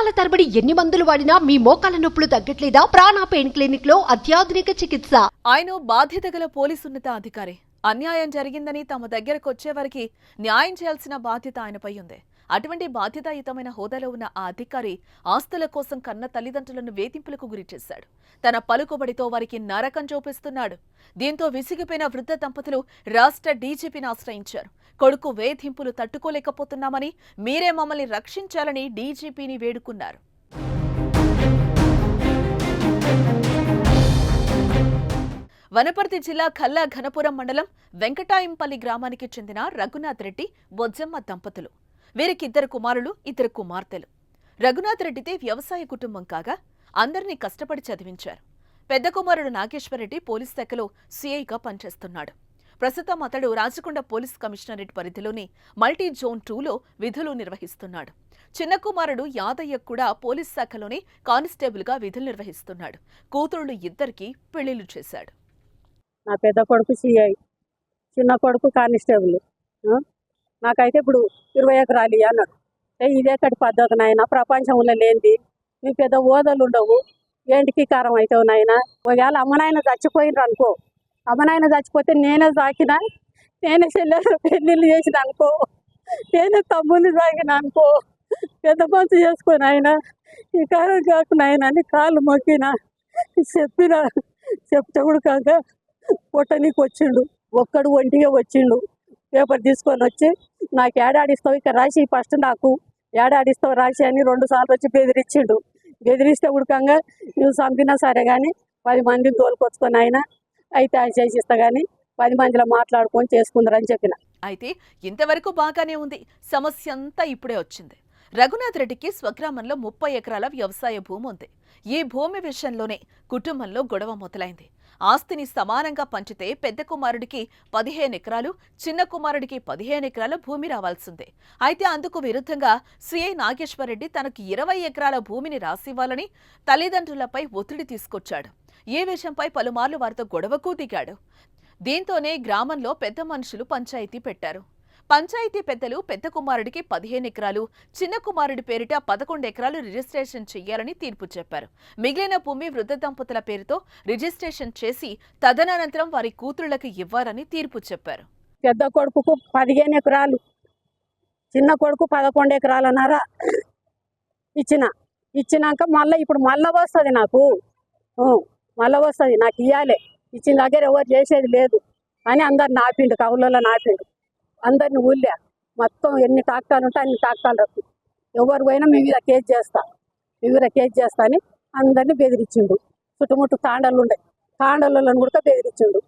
సంవత్సరాల తరబడి ఎన్ని మందులు వాడినా మీ మోకాల నొప్పులు తగ్గట్లేదా? ప్రాణ పెయిన్ క్లినిక్లో అత్యాధునిక చికిత్స. ఆయన బాధ్యత గల పోలీసు ఉన్నత అధికారి. అన్యాయం జరిగిందని తమ దగ్గరకు వచ్చేవారికి న్యాయం చేయాల్సిన బాధ్యత ఆయనపై ఉంది. అటువంటి బాధ్యతాయుతమైన హోదాలో ఉన్న ఆ అధికారి ఆస్తుల కోసం కన్న తల్లిదండ్రులను వేధింపులకు గురి చేశాడు తన పలుకుబడితో వారికి నరకం చూపిస్తున్నాడు. దీంతో విసిగిపోయిన వృద్ధ దంపతులు రాష్ట్ర డీజీపీని ఆశ్రయించారు. కొడుకు వేధింపులు తట్టుకోలేకపోతున్నామని మీరే మమ్మల్ని రక్షించాలని డీజీపీని వేడుకున్నారు. వనపర్తి జిల్లా ఖల్లా ఘనపురం మండలం వెంకటాయంపల్లి గ్రామానికి చెందిన రఘునాథ్ రెడ్డి బొజ్జమ్మ దంపతులు. వీరికి ఇద్దరు కుమారులు ఇద్దరు కుమార్తెలు. రఘునాథ్ రెడ్డిది వ్యవసాయ కుటుంబం కాగా అందరినీ కష్టపడి చదివించారు. పెద్ద కుమారుడు నాగేశ్వరరెడ్డి పోలీస్ శాఖలో సీఐగా పనిచేస్తున్నాడు. ప్రస్తుతం అతడు రాచకొండ పోలీస్ కమిషనరేట్ పరిధిలోని మల్టీ జోన్ టూలో విధులు నిర్వహిస్తున్నాడు. చిన్న కుమారుడు యాదయ్య కూడా పోలీస్ శాఖలోని కానిస్టేబుల్గా విధులు నిర్వహిస్తున్నాడు. కూతురులు ఇద్దరికి పెళ్ళిళ్ళు చేశాడు. నా పెద్ద కొడుకు సిఐ చిన్న కొడుకు కానిస్టేబుల్ నాకైతే ఇప్పుడు ఇరవై ఎకరాలు అన్నాడు ఏ ఇదే కటి పద్ధతి నాయన ప్రపంచంలో లేనిది. నీ పెద్ద ఓదలు ఉండవు. ఏంటికి కారం అవుతావు నాయన? ఒకవేళ అమ్మనాయన చచ్చిపోయినరు అనుకో. అమ్మనాయన చచ్చిపోతే నేనే సాకిన నేనే చెల్లెలు పెళ్ళిళ్ళు చేసిన అనుకో. నేనే తమ్ముళ్ళు సాకిన అనుకో. పెద్ద మనసు చేసుకుని ఆయన ఈ కారం కాకు నాయన అని కాళ్ళు మొక్కిన చెప్పిన చెప్తే కూడా కాక పొట్టనికి వచ్చిండు ఒక్కడు ఒంటిగా వచ్చిండు. పేపర్ తీసుకొని వచ్చి నాకు ఏడాడిస్తావు ఇక్కడ రాసి ఫస్ట్ నాకు ఏడాడిస్తావు రాసి అని రెండు సార్లు వచ్చి బెదిరించిండు బెదిరిస్తే ఉడకంగా నువ్వు చంపినా సరే కానీ పది మందిని తోలుకొచ్చుకొని ఆయన అయితే ఆయన చేసిస్తా కానీ పది మందిలో మాట్లాడుకొని చేసుకుందరని చెప్పిన. అయితే ఇంతవరకు బాగానే ఉంది. సమస్య అంతా ఇప్పుడే వచ్చింది. రఘునాథ్ రెడ్డికి స్వగ్రామంలో ముప్పై ఎకరాల వ్యవసాయ భూమి ఉంది. ఈ భూమి విషయంలోనే కుటుంబంలో గొడవ మొదలైంది. ఆస్తిని సమానంగా పంచితే పెద్ద కుమారుడికి పదిహేను ఎకరాలు చిన్న కుమారుడికి పదిహేను ఎకరాల భూమి రావాల్సిందే. అయితే అందుకు విరుద్ధంగా సిఐ నాగేశ్వరరెడ్డి తనకు ఇరవై ఎకరాల భూమిని రాసివ్వాలని తల్లిదండ్రులపై ఒత్తిడి తీసుకొచ్చాడు. ఈ విషయంపై పలుమార్లు వారితో గొడవకు దిగాడు. దీంతోనే గ్రామంలో పెద్ద మనుషులు పంచాయతీ పెట్టారు. పంచాయతీ పెద్దలు పెద్ద కుమారుడికి పదిహేను ఎకరాలు చిన్న కుమారుడి పేరిట పదకొండు ఎకరాలు రిజిస్ట్రేషన్ చేయాలని తీర్పు చెప్పారు. మిగిలిన భూమి వృద్ధ దంపతుల పేరుతో రిజిస్ట్రేషన్ చేసి తదనంతరం వారి కూతురులకు ఇవ్వాలని తీర్పు చెప్పారు. పెద్ద కొడుకుకు పదిహేను ఎకరాలు చిన్న కొడుకు పదకొండు ఎకరాలన్నారా ఇచ్చిన ఇచ్చినాక మళ్ళీ ఇప్పుడు మళ్ళీ వస్తుంది నాకు. మళ్ళీ వస్తుంది నాకు ఇవ్వాలి ఇచ్చిన దగ్గర ఎవరు చేసేది లేదు. అని అందరు నాపిండు కవులలో నాపిండు. అందరిని ఊళ్ళా. మొత్తం ఎన్ని టాక్టాలు ఉంటే అన్ని టాక్టాలు రక్కు ఎవరు పోయినా మేము మీద కేసు చేస్తా. మీ మీద కేసు చేస్తా అని అందరిని బెదిరించిండు. చుట్టుముట్టు తాండలు ఉండే. తాండలను కూడా బెదిరించిండు.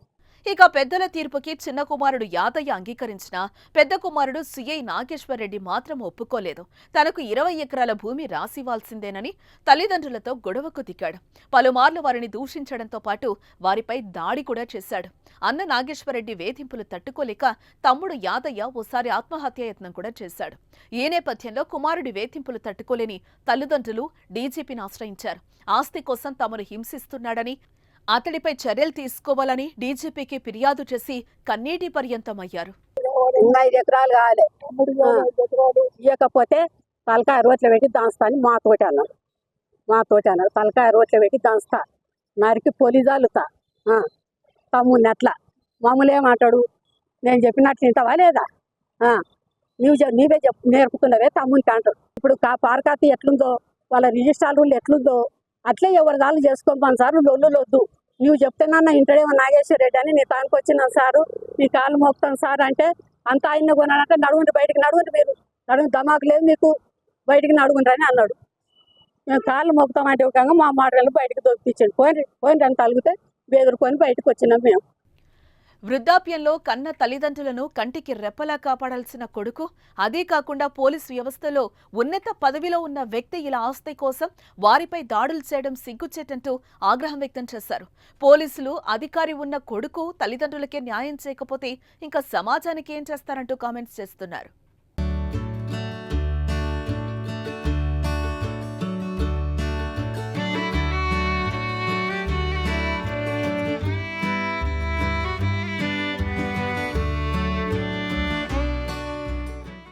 ఇక పెద్దల తీర్పుకి చిన్న కుమారుడు యాదయ్య అంగీకరించిన పెద్ద కుమారుడు సిఐ నాగేశ్వరరెడ్డి మాత్రం ఒప్పుకోలేదు. తనకు ఇరవై ఎకరాల భూమి రాసివ్వాల్సిందేనని తల్లిదండ్రులతో గొడవకు దిగాడు. పలుమార్లు వారిని దూషించడంతో పాటు వారిపై దాడి కూడా చేశాడు. అన్న నాగేశ్వరరెడ్డి వేధింపులు తట్టుకోలేక తమ్ముడు యాదయ్య ఓసారి ఆత్మహత్యాయత్నం కూడా చేశాడు. ఈ నేపథ్యంలో కుమారుడి వేధింపులు తట్టుకోలేని తల్లిదండ్రులు డీజీపీని ఆశ్రయించారు. ఆస్తి కోసం తమను హింసిస్తున్నాడని అతడిపై చర్యలు తీసుకోవాలని డీజీపీకి ఫిర్యాదు చేసి కన్నీటి పర్యంతమయ్యారు. ఐదు ఎకరాలు కావాలి ఇవ్వకపోతే తలకాయ రోట్లో పెట్టి దాంస్తా అని మాతోటి అన్నాడు మాతోటి అన్నాడు తలకాయ రోట్లో పెట్టి దాంస్తా. నరికి పొలి జాలుతా ఆ, తమ్ముడిని అట్లా మామూలు ఏమంటాడు నేను చెప్పినట్లు వింటావా లేదా? ఆ, నీవు చెప్- నీవే చెప్పు నేర్పుతున్నవే తమ్మునికి అంటాడు ఇప్పుడు కా పారకాతి ఎట్లుందో వాళ్ళ రిజిస్ట్రార్ రూల్ ఎట్లుందో అట్లే ఎవరి దాళ్ళు చేసుకోమని సార్ లొల్లులు వద్దు నువ్వు చెప్తున్నాన్న ఇంటడేమో నాగేశ్వర రెడ్డి అని నీ తానికి వచ్చినాను సారు నీ కాలు మోపుతాను సార్ అంటే అంత ఆయన కొనాలంటే నడుగుండి బయటికి నడుగుండి మీరు నడుగు దమాకు లేదు మీకు బయటికి నడుగుండ్రు అని అన్నాడు. మేము కాళ్ళు మోపుతామంటే ఒక మా మాటలు బయటకు దొరికించండి పోయిన పోయిన రెండు తలిగితే బెదురుకొని బయటకు వచ్చినాం మేము. వృద్ధాప్యంలో కన్న తల్లిదండ్రులను కంటికి రెప్పలా కాపాడాల్సిన కొడుకు అదే కాకుండా పోలీస్ వ్యవస్థలో ఉన్నత పదవిలో ఉన్న వ్యక్తి ఇలా ఆస్తి కోసం వారిపై దాడులు చేయడం సిగ్గుచేటంటూ ఆగ్రహం వ్యక్తం చేశారు. పోలీసులు అధికారి ఉన్న కొడుకు తల్లిదండ్రులకే న్యాయం చేయకపోతే ఇంకా సమాజానికి ఏం చేస్తారంటూ కామెంట్స్ చేస్తున్నారు.